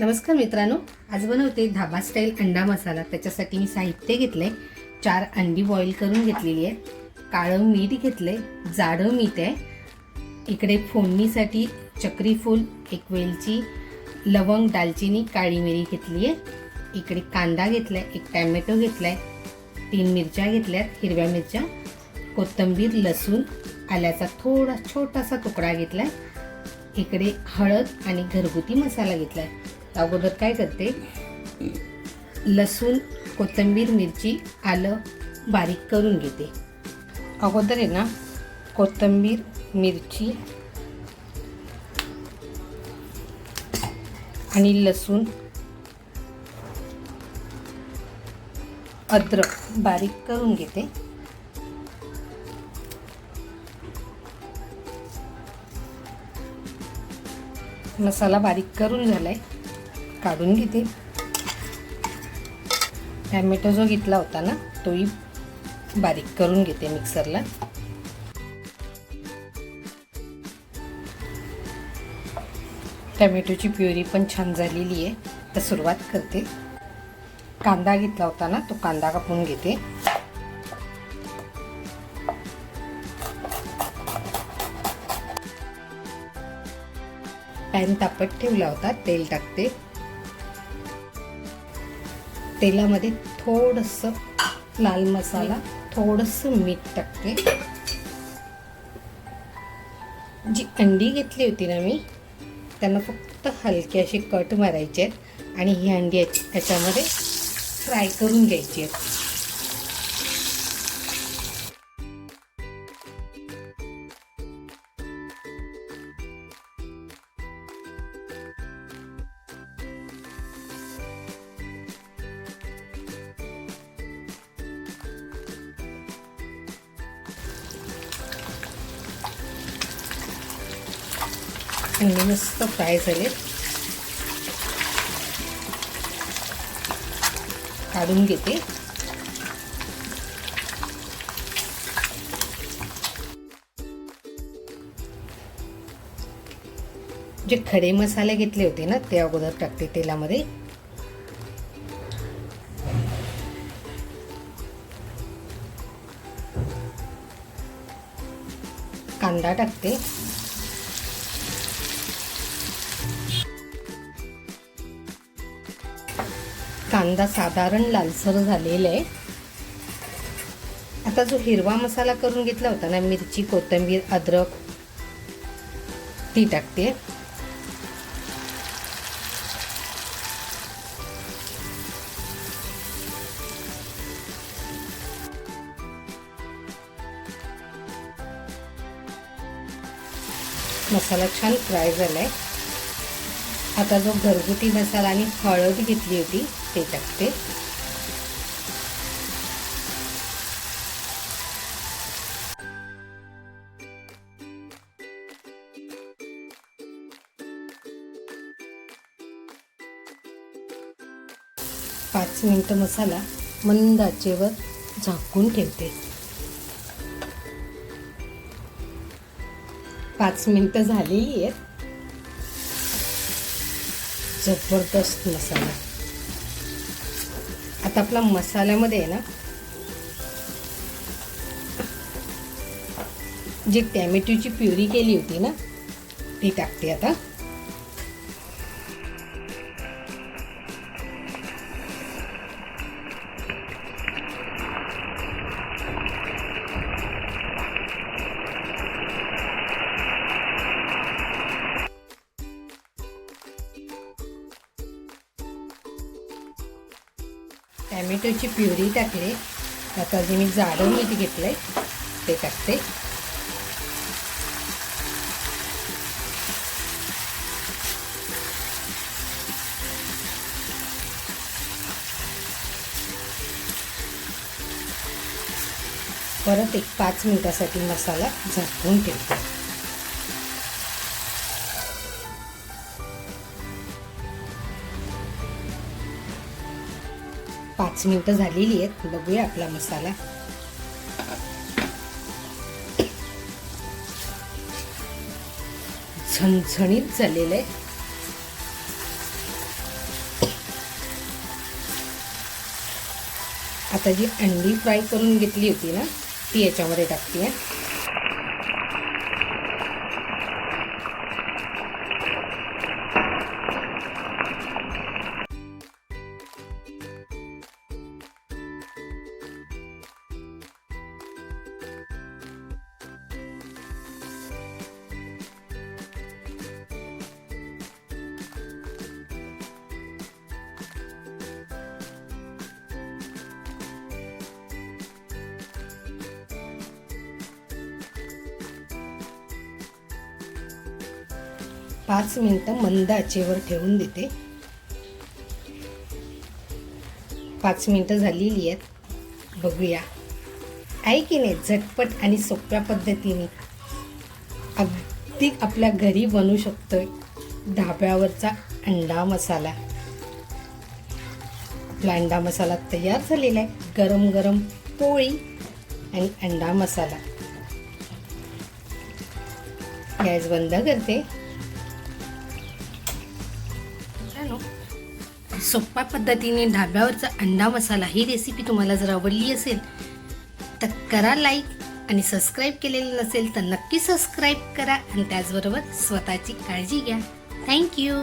नमस्कार मित्रांनो आज बनवते धाबा स्टाईल अंडा मसाला. त्याच्यासाठी मी साहित्य घेतलंय. चार अंडी बॉईल करून घेतलेली आहे. काळं मीठ घेतलंय. जाडं मीठ आहे. इकडे फोडणीसाठी चक्रीफूल एक वेलची लवंग दालचिनी काळी मिरी घेतली आहे. इकडे कांदा घेतलाय एक टॅमॅटो घेतलाय तीन मिरच्या घेतल्यात हिरव्या मिरच्या कोथिंबीर लसूण आल्याचा थोडा छोटासा तुकडा घेतलाय. इकडे हळद आणि घरगुती मसाला घेतलाय. अगोदर काय करते? लसूण कोथिंबीर मिरची आलं बारीक करून घेते. अगोदर आहे ना कोथिंबीर मिरची आणि लसूण अद्रक बारीक करून घेते. मसाला बारीक करून झाला आहे काढून घेते. टॅमॅटो जो घेतला होता ना तोही बारीक करून घेते मिक्सरला. टॅमॅटोची प्युरी पण छान झालेली आहे. तर सुरुवात करते. कांदा घेतला होता ना तो कांदा कापून घेते. पॅन तापत ठेवला होता तेल टाकते. तेलामध्ये थोडस लाल मसाला थोडस मीठ टाकते. जी अंडी घेतली होती ना मी त्यांना फक्त हलके असे कट मारायचे आहेत आणि ही अंडी याच्यामध्ये फ्राय करून घ्यायची आहेत. आणि मस्त फ्राय झाले. काढून घेते. जे खडे मसाले घेतले होते ना ते अगोदर टाकते तेलामध्ये. कांदा टाकते. कांदा साधारण लालसर झालेला आहे. आता जो हिरवा मसाला करून घेतला होता ना मिरची कोथिंबीर अद्रक ती टाकते. मसाला छान फ्राय झाला आहे आता जो घरगुती मसाला आणि हळद घेतली होती ते टाकते. पाच मिनिटं मसाला मंद आचेवर झाकून ठेवते. पाच मिनिटं झालेली आहेत. जबरदस्त मसाला. आता आपला मसाल्यामध्ये आहे ना जी टॅमॅटोची प्युरी केली होती ना ती टाकते आता. टॅमॅटोची प्युरी टाकली. आता जे मी जाडं मीठ आहे ते टाकते. परत एक पाच मिनिटासाठी मसाला झाकून ठेवते. पाच मिनटं झालेली आहेत. बघूया आपला मसाला. झणझणीत झालेलं आहे. आता जी अंडी फ्राय करून घेतली होती ना ती याच्यामध्ये टाकते. पाच मिनटं मंद आचेवर ठेवून देते. पाच मिनटं झालेली आहेत. बघूया. आहे की नाही? झटपट आणि सोप्या पद्धतीने. अगदी आपल्या घरी बनवू शकतो ढाब्यावरचा अंडा मसाला. आपला अंडा मसाला तयार झालेला आहे. गरम गरम पोळी आणि अंडा मसाला. गॅस बंद करते. मित्रांनो, सोप्या पद्धतीने ढाब्यावरचा अंडा मसाला ही रेसिपी तुम्हाला जर आवडली असेल तर करा लाईक आणि सबस्क्राईब केलेलं नसेल तर नक्की सबस्क्राईब करा आणि त्याचबरोबर स्वतःची काळजी घ्या. थँक्यू